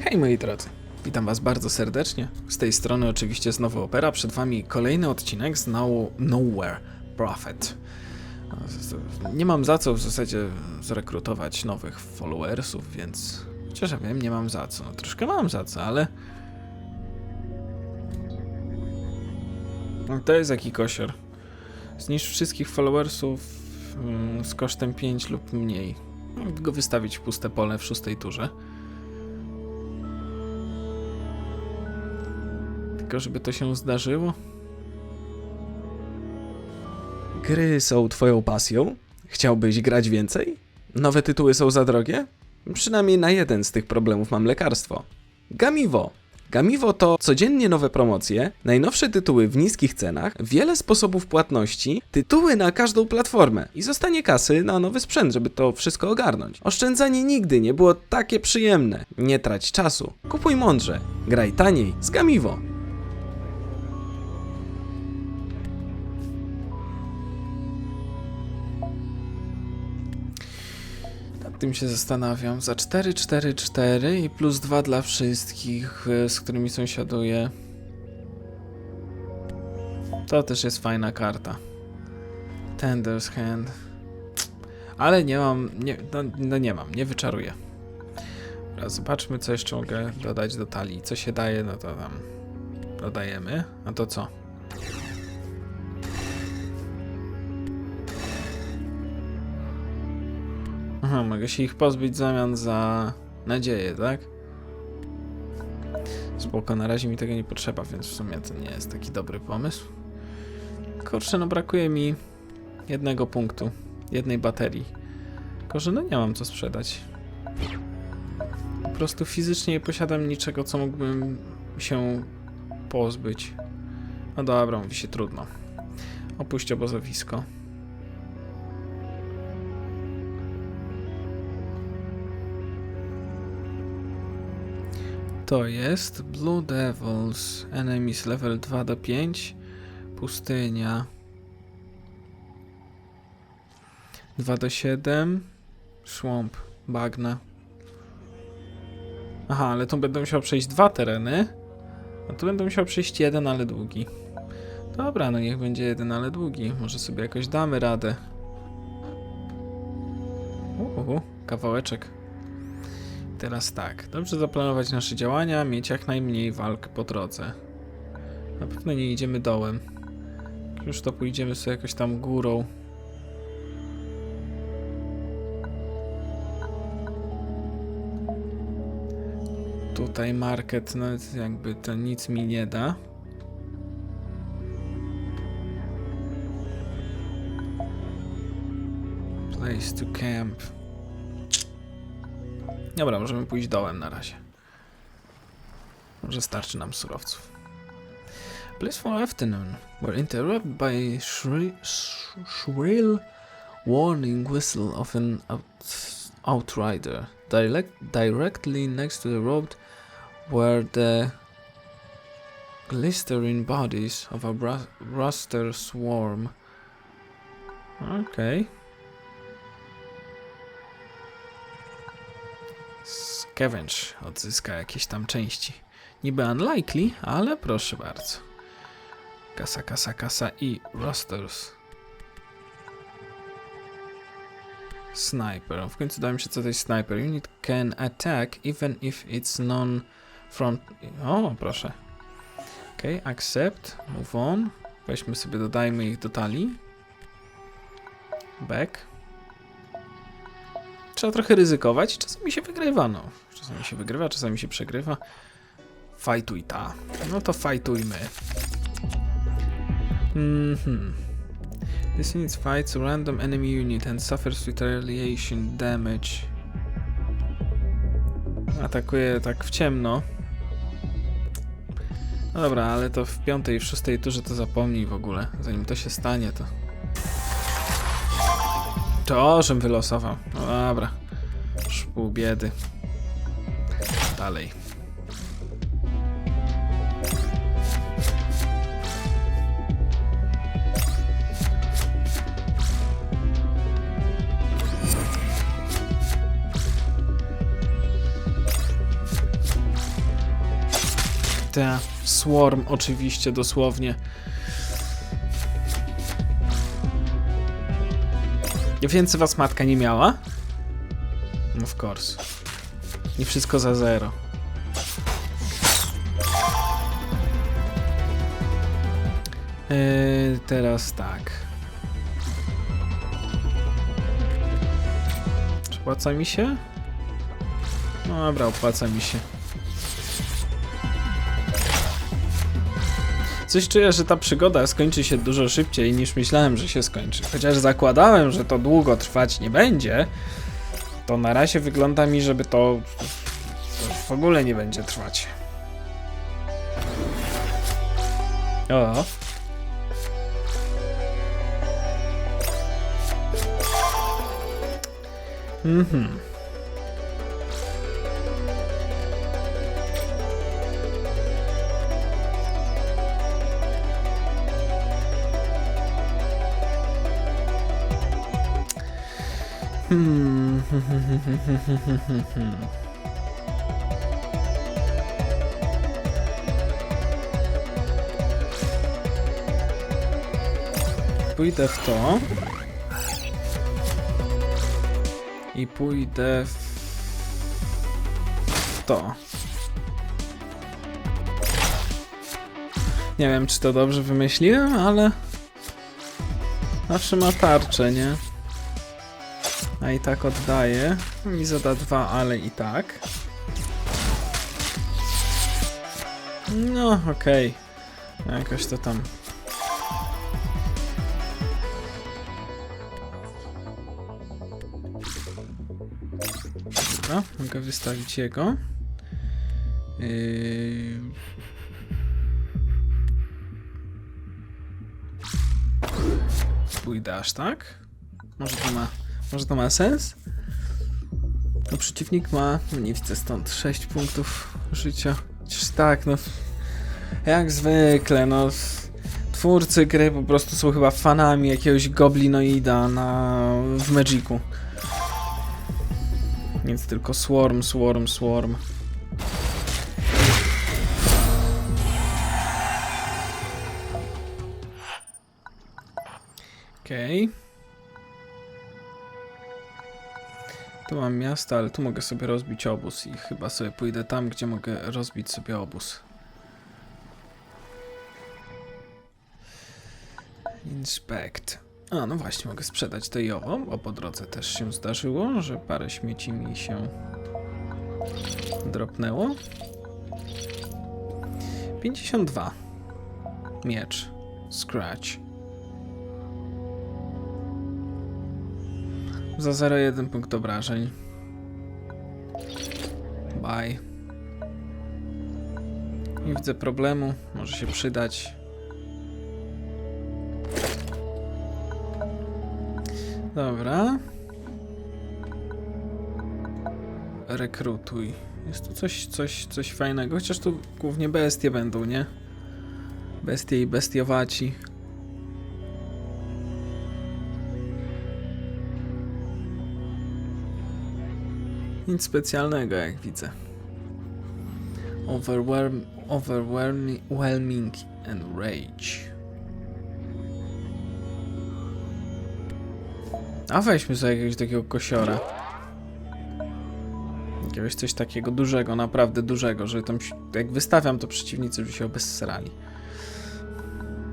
Hej moi drodzy, witam was bardzo serdecznie. Z tej strony oczywiście znowu Opera, przed wami kolejny odcinek z no Nowhere Prophet. Nie mam za co w zasadzie zrekrutować nowych followersów, więc chociaż ja wiem, nie mam za co. No, troszkę mam za co, ale... To jest jaki kosior. Zniszcz wszystkich followersów mm, z kosztem 5 lub mniej. Mogę go wystawić w puste pole w szóstej turze. Tylko żeby to się zdarzyło. Gry są twoją pasją? Chciałbyś grać więcej? Nowe tytuły są za drogie? Przynajmniej na jeden z tych problemów mam lekarstwo. Gamivo. Gamivo to codziennie nowe promocje, najnowsze tytuły w niskich cenach, wiele sposobów płatności, tytuły na każdą platformę i zostanie kasy na nowy sprzęt, żeby to wszystko ogarnąć. Oszczędzanie nigdy nie było takie przyjemne. Nie trać czasu. Kupuj mądrze. Graj taniej z Gamivo. Tym się zastanawiam. Za 4, 4, 4 i plus 2 dla wszystkich, y, z którymi sąsiaduję. To też jest fajna karta. Tender's Hand. Ale nie mam, nie, no, no nie mam, nie wyczaruję. Dobra, zobaczmy co jeszcze mogę dodać do talii. Co się daje, no to tam dodajemy. A to co? Aha, mogę się ich pozbyć w zamian za nadzieję, tak? Spoko, na razie mi tego nie potrzeba, więc w sumie to nie jest taki dobry pomysł. Kurczę, no brakuje mi jednego punktu, jednej baterii. Tylko, że no nie mam co sprzedać. Po prostu fizycznie nie posiadam niczego, co mógłbym się pozbyć. No dobra, mówi się trudno. Opuść obozowisko. To jest Blue Devils, Enemies level 2 do 5, Pustynia 2 do 7, Swamp, Bagna. Aha, ale tu będę musiał przejść dwa tereny, a tu będę musiał przejść jeden, ale długi. Dobra, no niech będzie jeden, ale długi. Może sobie jakoś damy radę. Uhu, kawałeczek. Teraz tak, dobrze zaplanować nasze działania, mieć jak najmniej walk po drodze. Na pewno nie idziemy dołem. Już to pójdziemy sobie jakoś tam górą. Tutaj market, no jakby to nic mi nie da. Place to camp. Dobra, możemy pójść dołem na razie. Może starczy nam surowców. Blissful afternoon. We're interrupted by shri sh shrill warning whistle of an out outrider. Direct directly next to the road were the glistering bodies of a raster swarm. Okay. Scavenge odzyska jakieś tam części. Niby unlikely, ale proszę bardzo. Kasa, kasa, kasa i rosters. Sniper. W końcu da mi się co to jest sniper. Unit can attack even if it's non-front... O, proszę. Ok, accept. Move on. Weźmy sobie, dodajmy ich do talii. Back. Trzeba trochę ryzykować i czasami się wygrywa, no. Czasami się wygrywa, czasami się przegrywa. Fajtuj ta. No to fajtujmy. Mhm. This unit fights a random enemy unit and suffers retaliation damage. Atakuje tak w ciemno. No dobra, ale to w piątej i szóstej turze to zapomnij w ogóle. Zanim to się stanie, to... To, żem wylosował. No dobra. Już pół biedy. Dalej. Ta, Swarm oczywiście, dosłownie. Więcej was matka nie miała? Of course. Nie wszystko za zero. Yy, teraz tak. Opłaca mi się? No dobra, opłaca mi się. Coś czuję, że ta przygoda skończy się dużo szybciej niż myślałem, że się skończy. Chociaż zakładałem, że to długo trwać nie będzie, to na razie wygląda mi, żeby to, to w ogóle nie będzie trwać. O. Mhm. Hmm. Pójdę w to. I pójdę w to. Nie wiem, czy to dobrze wymyśliłem, ale zawsze ma tarczę, nie? A i tak oddaję. Mi zada dwa, ale i tak. No, okej. Jakoś to tam. Dobra, mogę wystawić jego. Yy... Pójdę aż tak. Może to ma, może to ma sens? No przeciwnik ma, no nie widzę stąd, 6 punktów życia. Chociaż tak, no. Jak zwykle, no. Twórcy gry po prostu są chyba fanami jakiegoś goblinoida na, w Magicu. Więc tylko swarm, swarm, swarm. Okej. Okay. Tu mam miasto, ale tu mogę sobie rozbić obóz i chyba sobie pójdę tam, gdzie mogę rozbić sobie obóz. Inspect. A, no właśnie, mogę sprzedać to i owo, bo po drodze też się zdarzyło, że parę śmieci mi się dropnęło. 52. Miecz. Scratch. Za 0,1 punkt obrażeń. Bye. Nie widzę problemu. Może się przydać. Dobra. Rekrutuj. Jest tu coś, coś, coś fajnego, chociaż tu głównie bestie będą, nie? Bestie i bestiowaci. Nic specjalnego, jak widzę. Overwhelm, overwhelming and rage. A weźmy sobie jakiegoś takiego kosiora. Jakiegoś coś takiego dużego, naprawdę dużego, że tam jak wystawiam to przeciwnicy by się obessrali.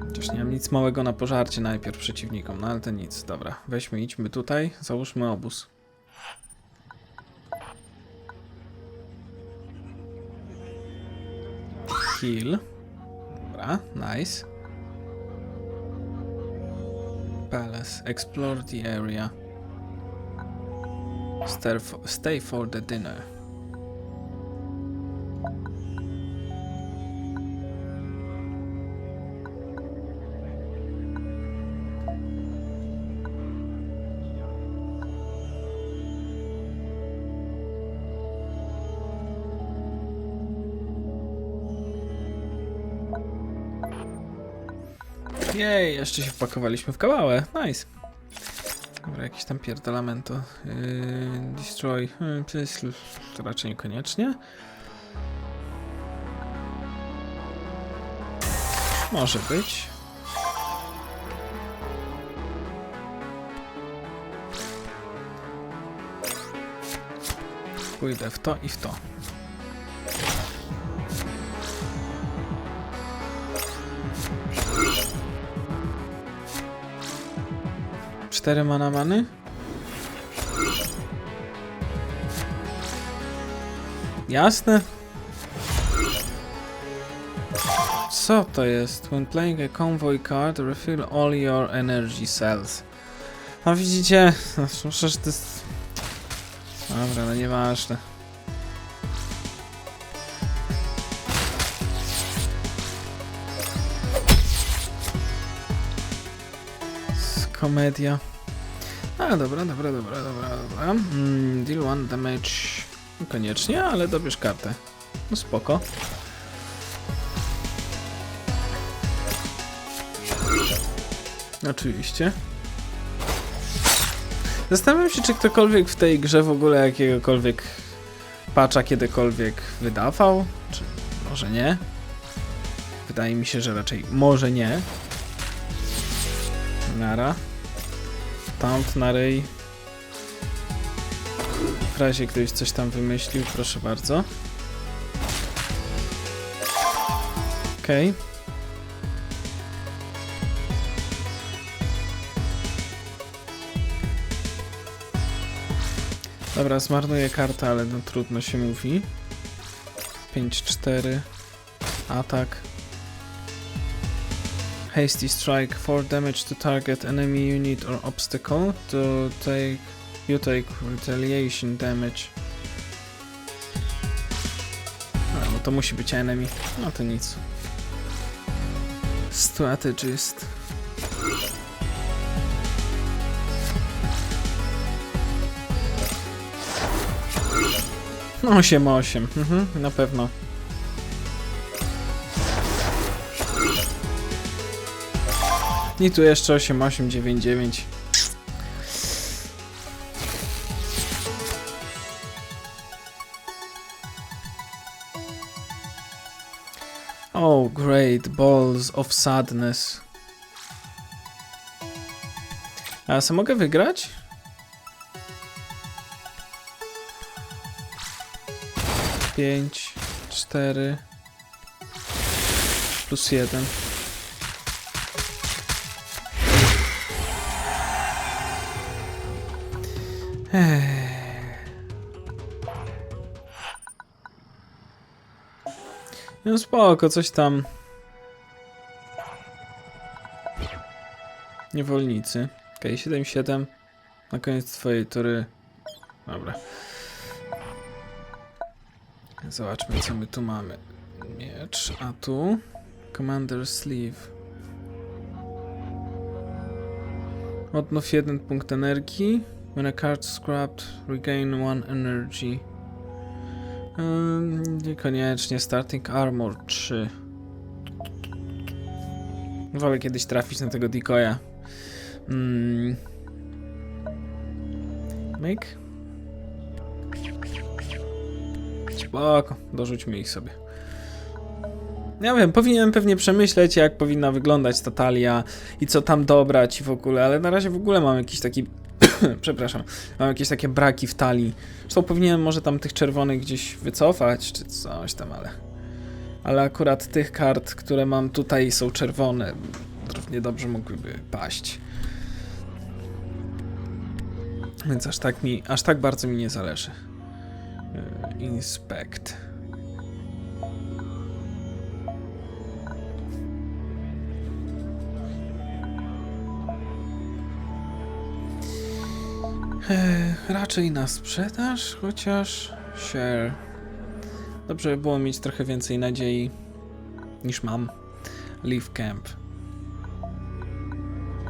Chociaż nie mam nic małego na pożarcie najpierw przeciwnikom, no ale to nic. Dobra, weźmy, idźmy tutaj, załóżmy obóz. Heal. Dobra, nice. Palace. Explore the area. Stay for, stay for the dinner. Jej, jeszcze się wpakowaliśmy w kawałę. Nice. Dobra, jakieś tam pierdolamento. Yy, destroy. Yy, to raczej niekoniecznie. Może być. Pójdę w to i w to. Cztery mana many? Jasne. Co to jest? When playing a convoy card, refill all your energy cells. No widzicie? Przecież to jest... Dobra, no nieważne. Komedia. A, dobra, dobra, dobra, dobra, dobra. Mm, deal one damage. Koniecznie, ale dobierz kartę. No spoko. Oczywiście. Zastanawiam się, czy ktokolwiek w tej grze w ogóle jakiegokolwiek patcha kiedykolwiek wydawał, czy może nie. Wydaje mi się, że raczej może nie. Nara. Taunt na ryj. W razie ktoś coś tam wymyślił, proszę bardzo. Okej. Dobra, zmarnuję kartę, ale no trudno się mówi. 5-4. Atak. Hasty strike. 4 damage to target enemy unit or obstacle. To take... You take retaliation damage. No, bo to musi być enemy. No to nic. Strategist. No 8-8, mhm, na pewno. I tu jeszcze 8-8, 9-9. Oh, great balls of sadness. A co mogę wygrać? Pięć, cztery, plus jeden. No spoko, coś tam. Niewolnicy. Okej, okay, 7-7. Na koniec twojej tury. Dobra. Zobaczmy, co my tu mamy. Miecz, a tu... Commander Sleeve. Odnów jeden punkt energii. When a card scrapped, regain one energy. Um, niekoniecznie. Starting Armor 3. Wolę kiedyś trafić na tego decoya. Mm. Myk. Spoko, dorzućmy ich sobie. Ja wiem, powinienem pewnie przemyśleć, jak powinna wyglądać ta talia i co tam dobrać i w ogóle, ale na razie w ogóle mam jakiś taki. Przepraszam, mam jakieś takie braki w talii. Zresztą powinienem może tam tych czerwonych gdzieś wycofać, czy coś tam, ale. Ale akurat tych kart, które mam tutaj, są czerwone. Równie dobrze mogłyby paść. Więc aż tak mi, aż tak bardzo mi nie zależy. Yy, Inspect. Raczej na sprzedaż, chociaż share. Dobrze by było mieć trochę więcej nadziei niż mam. Leaf Camp.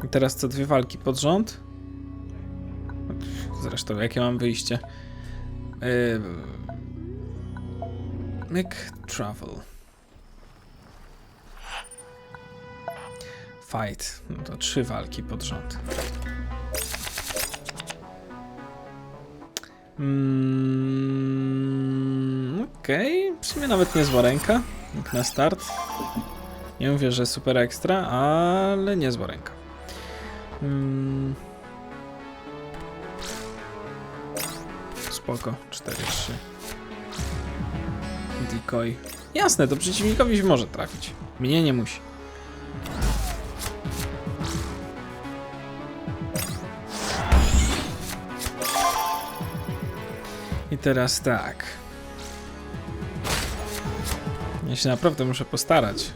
I teraz co dwie walki pod rząd? Zresztą jakie mam wyjście? Make travel. Fight. No to trzy walki pod rząd. Mm, Okej, w sumie nawet niezła ręka, jak na start. Nie mówię, że super ekstra, ale niezła ręka. Mm. Spoko, 4-3. Decoy. Jasne, to przeciwnikowi się może trafić. Mnie nie musi. Teraz tak. Ja się naprawdę muszę postarać.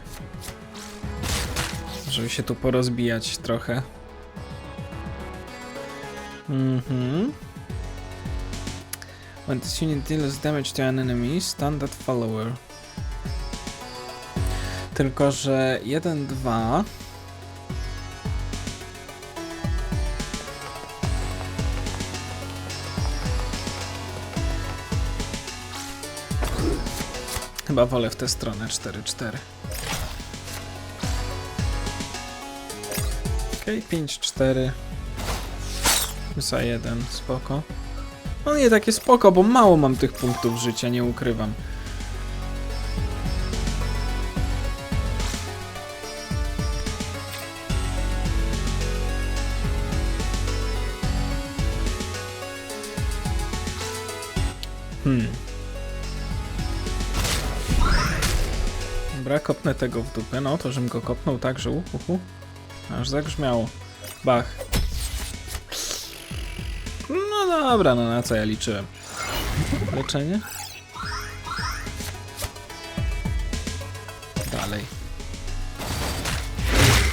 Żeby się tu porozbijać trochę. Mhm. When this unit deals damage to an enemy, stun follower. Tylko, że 1, 2. Chyba wolę w tę stronę 4-4. Okej, 5-4. Za 1, spoko. No nie takie spoko, bo mało mam tych punktów życia, nie ukrywam. Dobra, kopnę tego w dupę. No, to żebym go kopnął tak, że uhu, aż zagrzmiało. Bach. No dobra, no na co ja liczyłem? Leczenie? Dalej.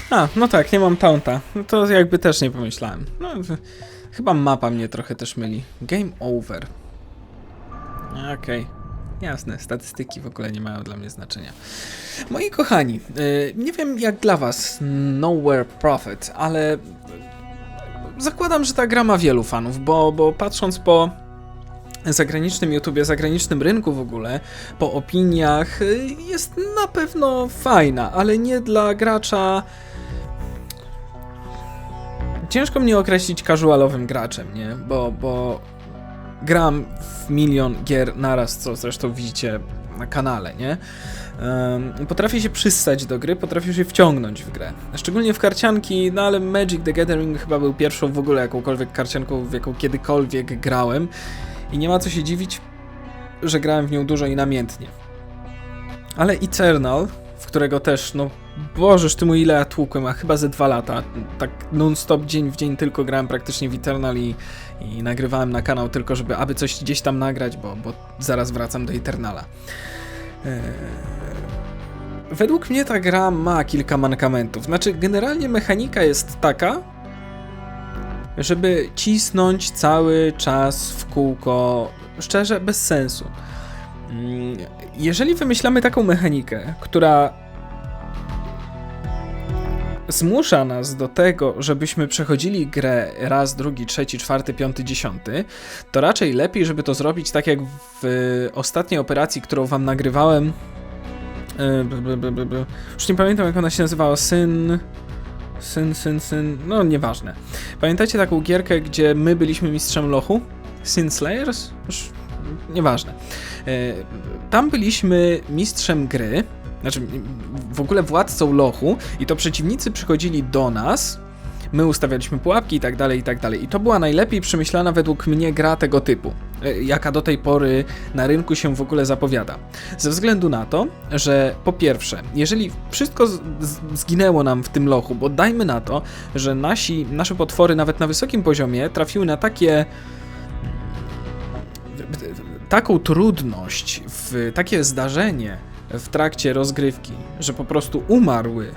A, no tak, nie mam taunta. No to jakby też nie pomyślałem. No, chyba mapa mnie trochę też myli. Game over. Okej. Jasne, statystyki w ogóle nie mają dla mnie znaczenia. Moi kochani, y, nie wiem jak dla was Nowhere Profit, ale zakładam, że ta gra ma wielu fanów, bo, bo patrząc po zagranicznym YouTubie, zagranicznym rynku w ogóle, po opiniach, y, jest na pewno fajna, ale nie dla gracza. Ciężko mnie określić casualowym graczem, nie? Bo, bo gram w milion gier naraz, co zresztą widzicie na kanale, nie? Potrafię się przystać do gry, potrafię się wciągnąć w grę. Szczególnie w karcianki, no ale Magic the Gathering chyba był pierwszą w ogóle jakąkolwiek karcianką, w jaką kiedykolwiek grałem. I nie ma co się dziwić, że grałem w nią dużo i namiętnie. Ale Eternal, w którego też, no Bożeż ty mój ile ja tłukłem, a chyba ze dwa lata. Tak non-stop, dzień w dzień tylko grałem praktycznie w Eternal i, i nagrywałem na kanał tylko, żeby aby coś gdzieś tam nagrać, bo, bo zaraz wracam do Eternala. Eee, Według mnie ta gra ma kilka mankamentów. Znaczy, generalnie mechanika jest taka, żeby cisnąć cały czas w kółko, szczerze, bez sensu. Mm, Jeżeli wymyślamy taką mechanikę, która zmusza nas do tego, żebyśmy przechodzili grę raz, drugi, trzeci, czwarty, piąty, dziesiąty, to raczej lepiej, żeby to zrobić tak jak w ostatniej operacji, którą wam nagrywałem. B. Już nie pamiętam, jak ona się nazywała. Syn. Syn, syn, syn. No, nieważne. Pamiętacie taką gierkę, gdzie my byliśmy mistrzem lochu? Sin Slayers? Już nieważne. Yy, Tam byliśmy mistrzem gry. Znaczy, w ogóle władcą lochu, i to przeciwnicy przychodzili do nas. My ustawialiśmy pułapki i tak dalej, i tak dalej. I to była najlepiej przemyślana według mnie gra tego typu, e, jaka do tej pory na rynku się w ogóle zapowiada. Ze względu na to, że po pierwsze, jeżeli wszystko zginęło nam w tym lochu, bo dajmy na to, że nasi, nasze potwory nawet na wysokim poziomie trafiły na takie taką trudność, w takie zdarzenie w trakcie rozgrywki, że po prostu umarły, e,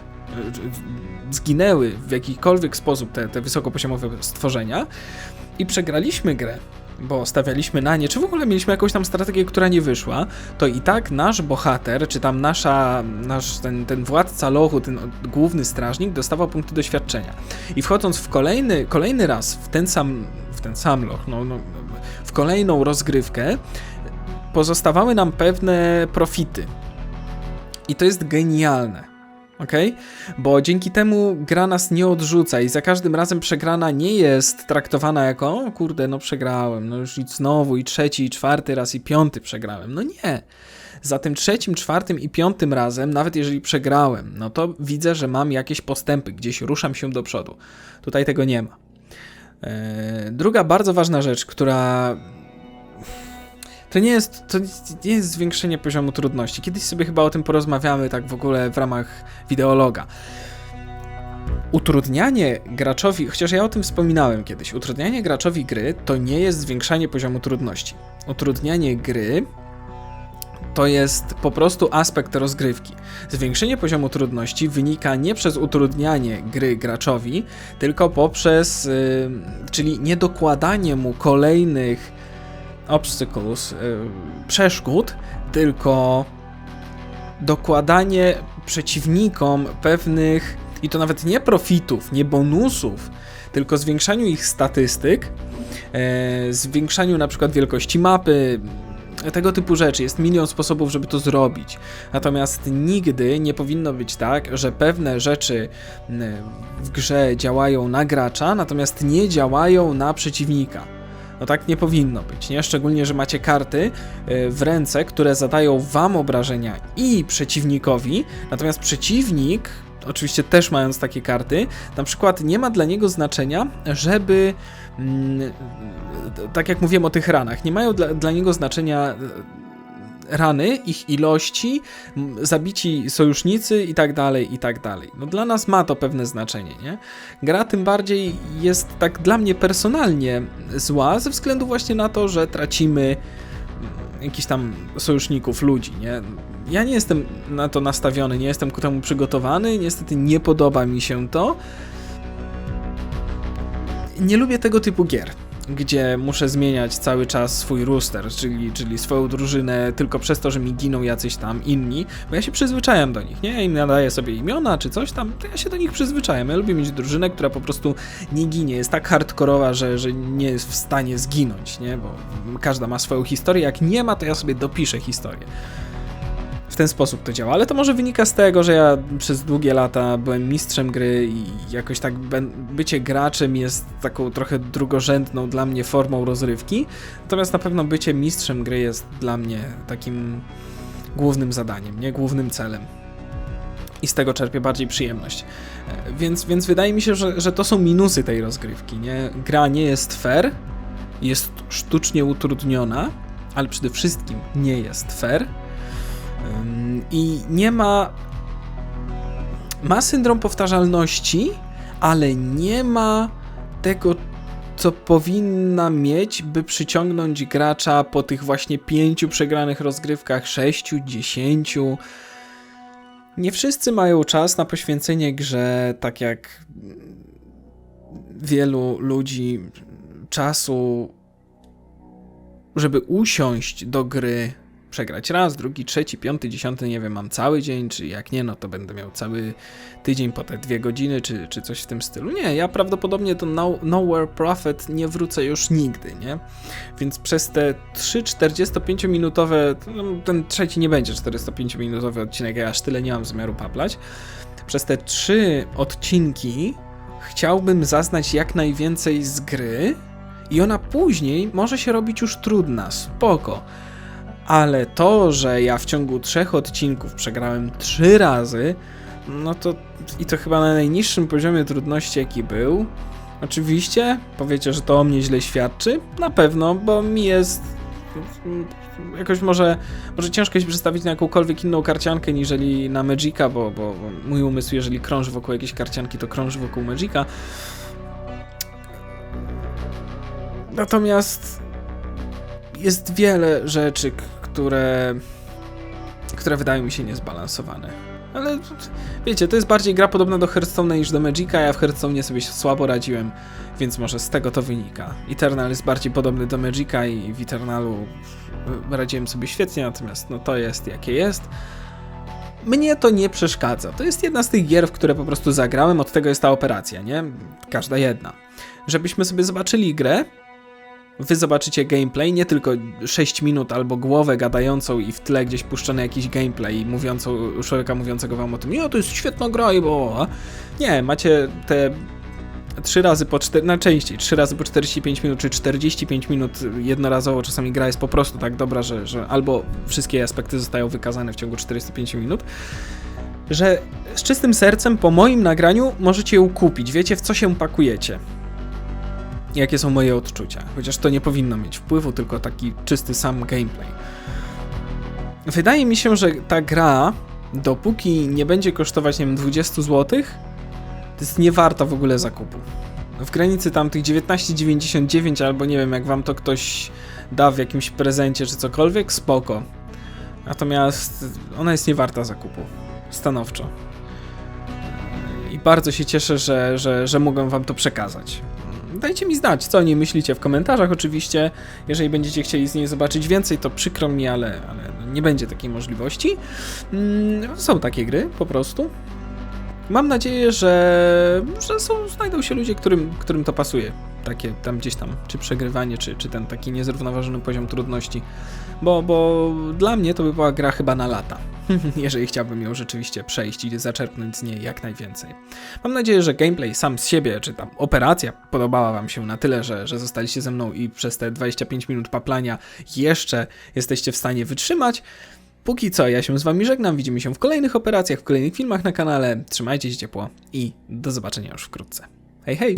zginęły w jakikolwiek sposób te, te wysokopoziomowe stworzenia i przegraliśmy grę, bo stawialiśmy na nie, czy w ogóle mieliśmy jakąś tam strategię, która nie wyszła, to i tak nasz bohater, czy tam nasza, nasz ten, ten władca lochu, ten główny strażnik dostawał punkty doświadczenia. I wchodząc w kolejny, kolejny raz w ten sam, w ten sam loch, no, no, w kolejną rozgrywkę, pozostawały nam pewne profity. I to jest genialne. ok? Bo dzięki temu gra nas nie odrzuca i za każdym razem przegrana nie jest traktowana jako o kurde, no przegrałem, no już i znowu i trzeci, i czwarty raz, i piąty przegrałem. No nie. Za tym trzecim, czwartym i piątym razem, nawet jeżeli przegrałem, no to widzę, że mam jakieś postępy, gdzieś ruszam się do przodu. Tutaj tego nie ma. Eee, druga bardzo ważna rzecz, która to nie jest, to nie jest zwiększenie poziomu trudności. Kiedyś sobie chyba o tym porozmawiamy tak w ogóle w ramach wideologa. Utrudnianie graczowi, chociaż ja o tym wspominałem kiedyś, utrudnianie graczowi gry to nie jest zwiększanie poziomu trudności. Utrudnianie gry to jest po prostu aspekt rozgrywki. Zwiększenie poziomu trudności wynika nie przez utrudnianie gry graczowi, tylko poprzez, yy, czyli niedokładanie mu kolejnych obstacles, yy, przeszkód, tylko dokładanie przeciwnikom pewnych, i to nawet nie profitów, nie bonusów, tylko zwiększaniu ich statystyk, yy, zwiększaniu na przykład wielkości mapy, tego typu rzeczy. Jest milion sposobów, żeby to zrobić. Natomiast nigdy nie powinno być tak, że pewne rzeczy w grze działają na gracza, natomiast nie działają na przeciwnika. No tak nie powinno być, nie? Szczególnie, że macie karty e, w ręce, które zadają wam obrażenia i przeciwnikowi, natomiast przeciwnik oczywiście też mając takie karty, na przykład nie ma dla niego znaczenia, żeby mm, tak jak mówiłem o tych ranach, nie mają dla, dla niego znaczenia rany, ich ilości, zabici sojusznicy i tak dalej, i tak dalej. No dla nas ma to pewne znaczenie, nie? Gra tym bardziej jest tak dla mnie personalnie zła ze względu właśnie na to, że tracimy jakichś tam sojuszników, ludzi, nie? Ja nie jestem na to nastawiony, nie jestem ku temu przygotowany, niestety nie podoba mi się to. Nie lubię tego typu gier gdzie muszę zmieniać cały czas swój rooster, czyli, czyli swoją drużynę tylko przez to, że mi giną jacyś tam inni, bo ja się przyzwyczajam do nich, nie? Ja im nadaję sobie imiona czy coś tam, to ja się do nich przyzwyczajam. Ja lubię mieć drużynę, która po prostu nie ginie, jest tak hardkorowa, że, że nie jest w stanie zginąć, nie? Bo każda ma swoją historię, jak nie ma, to ja sobie dopiszę historię ten sposób to działa, ale to może wynika z tego, że ja przez długie lata byłem mistrzem gry i jakoś tak bycie graczem jest taką trochę drugorzędną dla mnie formą rozrywki, natomiast na pewno bycie mistrzem gry jest dla mnie takim głównym zadaniem, nie głównym celem. I z tego czerpię bardziej przyjemność. E, więc, więc wydaje mi się, że, że to są minusy tej rozgrywki. Nie? Gra nie jest fair, jest sztucznie utrudniona, ale przede wszystkim nie jest fair i nie ma. Ma syndrom powtarzalności, ale nie ma tego, co powinna mieć, by przyciągnąć gracza po tych właśnie pięciu przegranych rozgrywkach, sześciu, dziesięciu. Nie wszyscy mają czas na poświęcenie grze, tak jak wielu ludzi czasu, żeby usiąść do gry przegrać raz, drugi, trzeci, piąty, dziesiąty, nie wiem, mam cały dzień, czy jak nie, no to będę miał cały tydzień po te dwie godziny, czy, czy coś w tym stylu. Nie, ja prawdopodobnie do no, Nowhere Profit nie wrócę już nigdy, nie? Więc przez te 3 45-minutowe, no, ten trzeci nie będzie 45-minutowy odcinek, ja aż tyle nie mam zamiaru paplać. Przez te trzy odcinki chciałbym zaznać jak najwięcej z gry i ona później może się robić już trudna, spoko ale to, że ja w ciągu trzech odcinków przegrałem trzy razy, no to i to chyba na najniższym poziomie trudności, jaki był. Oczywiście, powiecie, że to o mnie źle świadczy. Na pewno, bo mi jest jakoś może, może ciężko się przedstawić na jakąkolwiek inną karciankę niżeli na Magica, bo, bo mój umysł, jeżeli krąży wokół jakiejś karcianki, to krąży wokół Magica. Natomiast jest wiele rzeczy, które, które wydają mi się niezbalansowane. Ale wiecie, to jest bardziej gra podobna do Hearthstone'a niż do Magica, ja w Hearthstone sobie słabo radziłem, więc może z tego to wynika. Eternal jest bardziej podobny do Magica i w Eternalu radziłem sobie świetnie, natomiast no to jest jakie jest. Mnie to nie przeszkadza. To jest jedna z tych gier, w które po prostu zagrałem, od tego jest ta operacja, nie? Każda jedna. Żebyśmy sobie zobaczyli grę, wy zobaczycie gameplay, nie tylko 6 minut albo głowę gadającą i w tle gdzieś puszczony jakiś gameplay mówiącą, człowieka mówiącego wam o tym, nie, to jest świetna gra i bo... Nie, macie te 3 razy po 4, na częściej, 3 razy po 45 minut, czy 45 minut jednorazowo, czasami gra jest po prostu tak dobra, że, że albo wszystkie aspekty zostają wykazane w ciągu 45 minut, że z czystym sercem po moim nagraniu możecie ją kupić, wiecie w co się pakujecie. Jakie są moje odczucia, chociaż to nie powinno mieć wpływu, tylko taki czysty sam gameplay. Wydaje mi się, że ta gra, dopóki nie będzie kosztować, nie wiem, 20 zł, to jest nie warta w ogóle zakupu. W granicy tam tych 19,99 albo nie wiem, jak wam to ktoś da w jakimś prezencie czy cokolwiek, spoko. Natomiast ona jest nie warta zakupu. Stanowczo. I bardzo się cieszę, że, że, że mogłem wam to przekazać. Dajcie mi znać, co o niej myślicie w komentarzach oczywiście. Jeżeli będziecie chcieli z niej zobaczyć więcej, to przykro mi, ale, ale nie będzie takiej możliwości. Mm, Są takie gry, po prostu. Mam nadzieję, że, że są, znajdą się ludzie, którym, którym to pasuje. Takie tam gdzieś tam, czy przegrywanie, czy, czy ten taki niezrównoważony poziom trudności. Bo, bo dla mnie to by była gra chyba na lata. Jeżeli chciałbym ją rzeczywiście przejść i zaczerpnąć z niej jak najwięcej. Mam nadzieję, że gameplay sam z siebie, czy tam operacja podobała Wam się na tyle, że, że zostaliście ze mną i przez te 25 minut paplania jeszcze jesteście w stanie wytrzymać. Póki co, ja się z Wami żegnam. Widzimy się w kolejnych operacjach, w kolejnych filmach na kanale. Trzymajcie się ciepło i do zobaczenia już wkrótce. Hej, hej!